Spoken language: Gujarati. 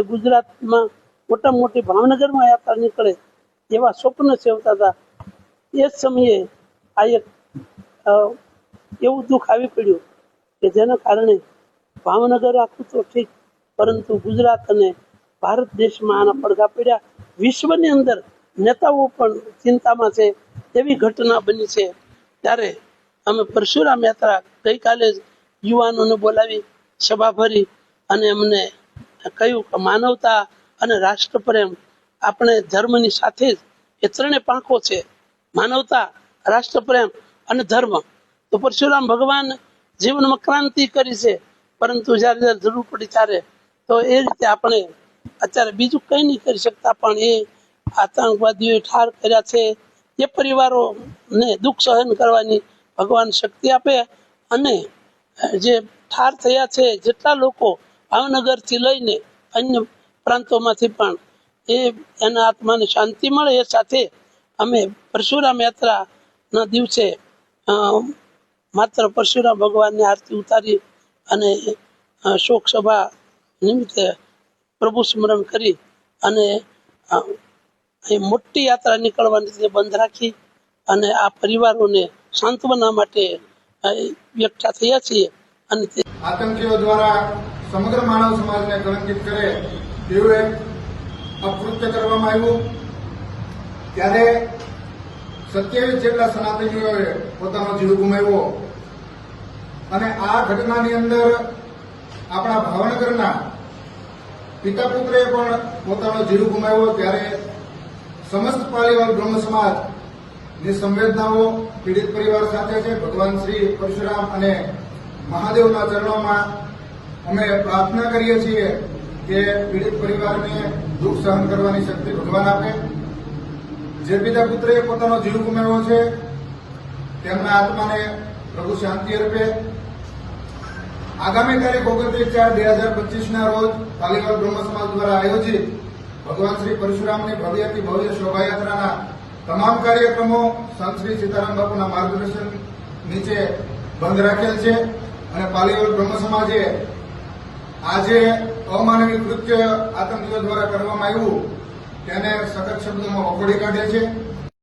કે ગુજરાતમાં મોટા મોટી ભાવનગરમાં યાત્રા નીકળે એવા સ્વપ્ન સેવતા હતા. એ જ સમયે આ એક એવું દુઃખ આવી પડ્યું કે જેના કારણે ભાવનગર આખું તો ઠીક, પરંતુ ગુજરાત અને ભારત દેશમાં આના પડઘા પડ્યા. વિશ્વની અંદર નેતાઓ પણ ચિંતામાં છે, એવી ઘટના બની છે. ત્યારે અમે પરશુરામ યાત્રા ગઈકાલે જ યુવાનોને બોલાવી, સભા ભરી અને એમને કહ્યું કે માનવતા અને રાષ્ટ્રપ્રેમ આપણે ધર્મની સાથે જ એ ત્રણેય પાંખો છે. માનવતા, રાષ્ટ્રપ્રેમ અને ધર્મ. તો પરશુરામ ભગવાન જીવનમાં ક્રાંતિ કરી છે, પરંતુ જ્યારે જ્યારે જરૂર પડી ત્યારે. તો એ રીતે આપણે અત્યારે બીજું કંઈ નહીં કરી શકતા, પણ એ આતંકવાદીઓએ ઠાર કર્યા છે. એ પરિવારોને દુઃખ સહન કરવાની ભગવાન શક્તિ આપે અને જે ઠાર થયા છે, જેટલા લોકો ભાવનગરથી લઈને અન્ય પ્રાંતોમાંથી પણ એ એના આત્માને શાંતિ મળે એ સાથે અમે પરશુરામ યાત્રાના દિવસે માત્ર પરશુરામ ભગવાનની આરતી ઉતારી અને શોક સભા નિમિત્તે પ્રભુ સ્મરણ કરી અને એ મોટી યાત્રા નીકળવાની રીતે બંધ રાખી અને આ પરિવારોને સાંત્વના માટે એકઠા થયા છીએ અને આતંકીઓ દ્વારા સમગ્ર માનવ સમાજને કલંકિત કરે તેવું એક અકૃત્ય કરવામાં આવ્યું. ત્યારે સત્યાવીસ જેટલા સનાતનીઓએ પોતાનો જીવ ગુમાવ્યો. અને આ ઘટનાની અંદર આપણા ભાવનગરના પિતા પુત્રએ પણ પોતાનો જીવ ગુમાવ્યો. ત્યારે સમસ્ત પાલીવાલ બ્રહ્મ સમાજની સંવેદનાઓ પીડિત પરિવાર સાથે છે. ભગવાન શ્રી પરશુરામ અને મહાદેવના ચરણોમાં અમે પ્રાર્થના કરીએ છીએ કે પીડિત પરિવારને દુઃખ સહન કરવાની શક્તિ ભગવાન આપે. જે પિતા પુત્રએ પોતાનો જીવ ગુમાવ્યો છે, તેમના આત્માને પ્રભુ શાંતિ અર્પે. આગામી તારીખ ઓગણત્રીસ ચાર બે હજાર પચીસના રોજ પાલીવાલ બ્રહ્મ સમાજ દ્વારા આયોજિત ભગવાન શ્રી પરશુરામની ભવ્યથી ભવ્ય શોભાયાત્રાના તમામ કાર્યક્રમો સંત શ્રી સીતારામ બાપુના માર્ગદર્શન નીચે બંધ રાખેલ છે અને પાલીવાલ બ્રહ્મ સમાજે આજે અમાનવી કૃત્ય આતંકીઓ દ્વારા કરવામાં આવ્યું તેને સખત શબ્દોમાં વખોડી કાઢે છે.